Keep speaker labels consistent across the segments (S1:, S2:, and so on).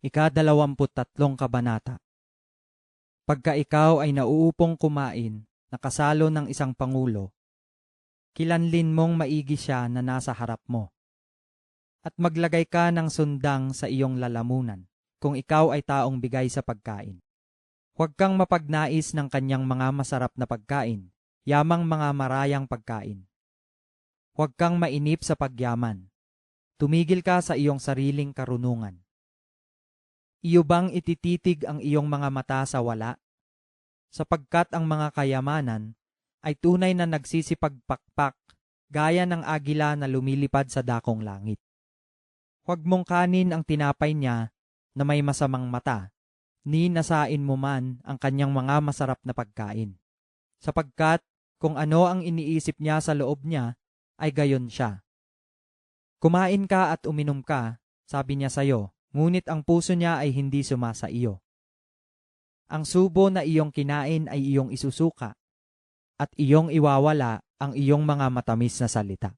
S1: Ikadalawamput-tatlong kabanata. Pagka ikaw ay nauupong kumain, nakasalo ng isang pangulo, kilanlin mong maigi siya na nasa harap mo. At maglagay ka ng sundang sa iyong lalamunan kung ikaw ay taong bigay sa pagkain. Huwag kang mapagnais ng kanyang mga masarap na pagkain, yamang mga marayang pagkain. Huwag kang mainip sa pagyaman. Tumigil ka sa iyong sariling karunungan. Iyo bang itititig ang iyong mga mata sa wala? Sapagkat ang mga kayamanan ay tunay na nagsisipagpakpak gaya ng agila na lumilipad sa dakong langit. Huwag mong kanin ang tinapay niya na may masamang mata, ni nasain mo man ang kanyang mga masarap na pagkain. Sapagkat kung ano ang iniisip niya sa loob niya, ay gayon siya. Kumain ka at uminom ka, sabi niya sa'yo, ngunit ang puso niya ay hindi sumasa iyo. Ang subo na iyong kinain ay iyong isusuka, at iyong iwawala ang iyong mga matamis na salita.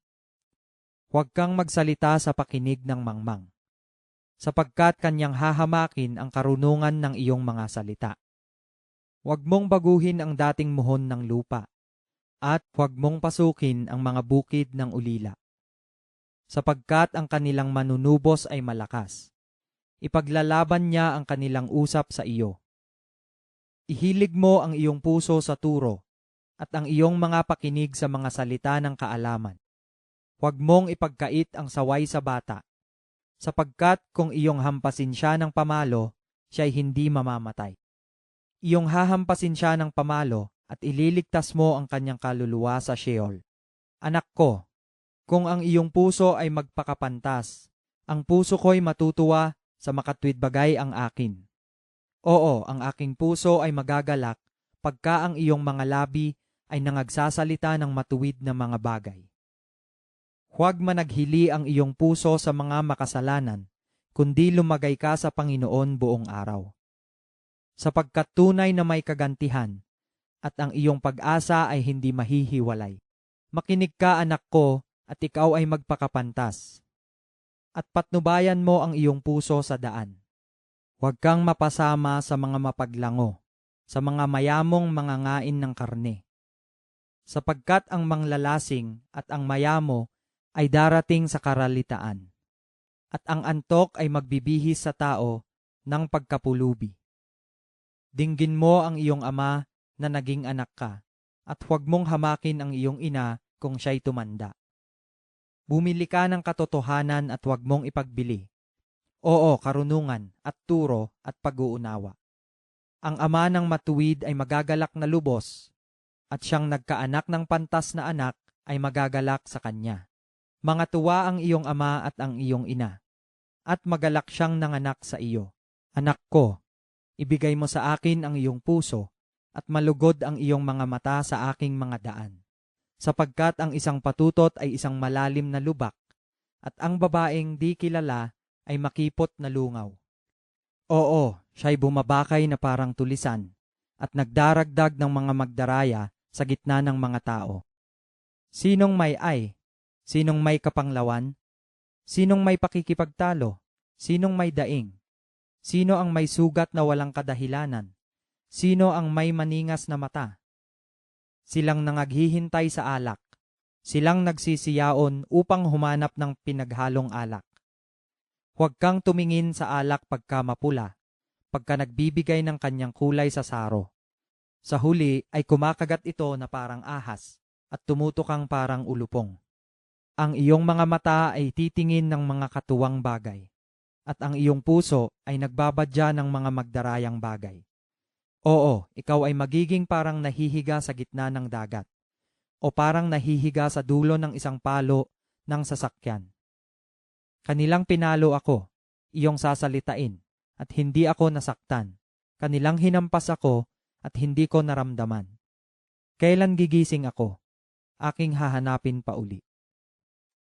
S1: Huwag kang magsalita sa pakinig ng mangmang, sapagkat kanyang hahamakin ang karunungan ng iyong mga salita. Huwag mong baguhin ang dating muhon ng lupa, at huwag mong pasukin ang mga bukid ng ulila, sapagkat ang kanilang manunubos ay malakas ipaglalaban niya ang kanilang usap sa iyo. Ihilig mo ang iyong puso sa turo at ang iyong mga pakinig sa mga salita ng kaalaman. Huwag mong ipagkait ang saway sa bata, sapagkat kung iyong hampasin siya ng pamalo, siya'y hindi mamamatay. Iyong hahampasin siya ng pamalo at ililigtas mo ang kanyang kaluluwa sa Sheol. Anak ko, kung ang iyong puso ay magpakapantas, ang puso ko'y matutuwa sa makatwid bagay ang akin. Oo, ang aking puso ay magagalak pagka ang iyong mga labi ay nangagsasalita ng matuwid na mga bagay. Huwag managhili ang iyong puso sa mga makasalanan, kundi lumagay ka sa Panginoon buong araw. Sapagkat tunay na may kagantihan, at ang iyong pag-asa ay hindi mahihiwalay. Makinig ka anak ko, at ikaw ay magpakapantas at patnubayan mo ang iyong puso sa daan. Huwag kang mapasama sa mga mapaglango, sa mga mayamong mga ngain ng karne. Sapagkat ang manglalasing at ang mayamo ay darating sa karalitaan, at ang antok ay magbibihis sa tao ng pagkapulubi. Dinggin mo ang iyong ama na naging anak ka, at huwag mong hamakin ang iyong ina kung siya'y tumanda. Bumili ka ng katotohanan at huwag mong ipagbili. Oo, karunungan at turo at pag-uunawa. Ang ama ng matuwid ay magagalak na lubos, at siyang nagkaanak ng pantas na anak ay magagalak sa kanya. Mga tuwa ang iyong ama at ang iyong ina, at magalak siyang nanganak sa iyo. Anak ko, ibigay mo sa akin ang iyong puso, at malugod ang iyong mga mata sa aking mga daan sapagkat ang isang patutot ay isang malalim na lubak, at ang babaeng di kilala ay makipot na lungaw. Oo, siya'y bumabakay na parang tulisan, at nagdaragdag ng mga magdaraya sa gitna ng mga tao. Sinong may ay? Sinong may kapanglawan? Sinong may pakikipagtalo? Sinong may daing? Sino ang may sugat na walang kadahilanan? Sino ang may maningas na mata? Silang nangaghihintay sa alak. Silang nagsisiyaon upang humanap ng pinaghalong alak. Huwag kang tumingin sa alak pagka mapula, pagka nagbibigay ng kanyang kulay sa saro. Sa huli ay kumakagat ito na parang ahas at tumutukang parang ulupong. Ang iyong mga mata ay titingin ng mga katuwang bagay, at ang iyong puso ay nagbabadya ng mga magdarayang bagay. Oo, ikaw ay magiging parang nahihiga sa gitna ng dagat o parang nahihiga sa dulo ng isang palo ng sasakyan. Kanilang pinalo ako, iyong sasalitain, at hindi ako nasaktan. Kanilang hinampas ako at hindi ko naramdaman. Kailan gigising ako? Aking hahanapin pa uli.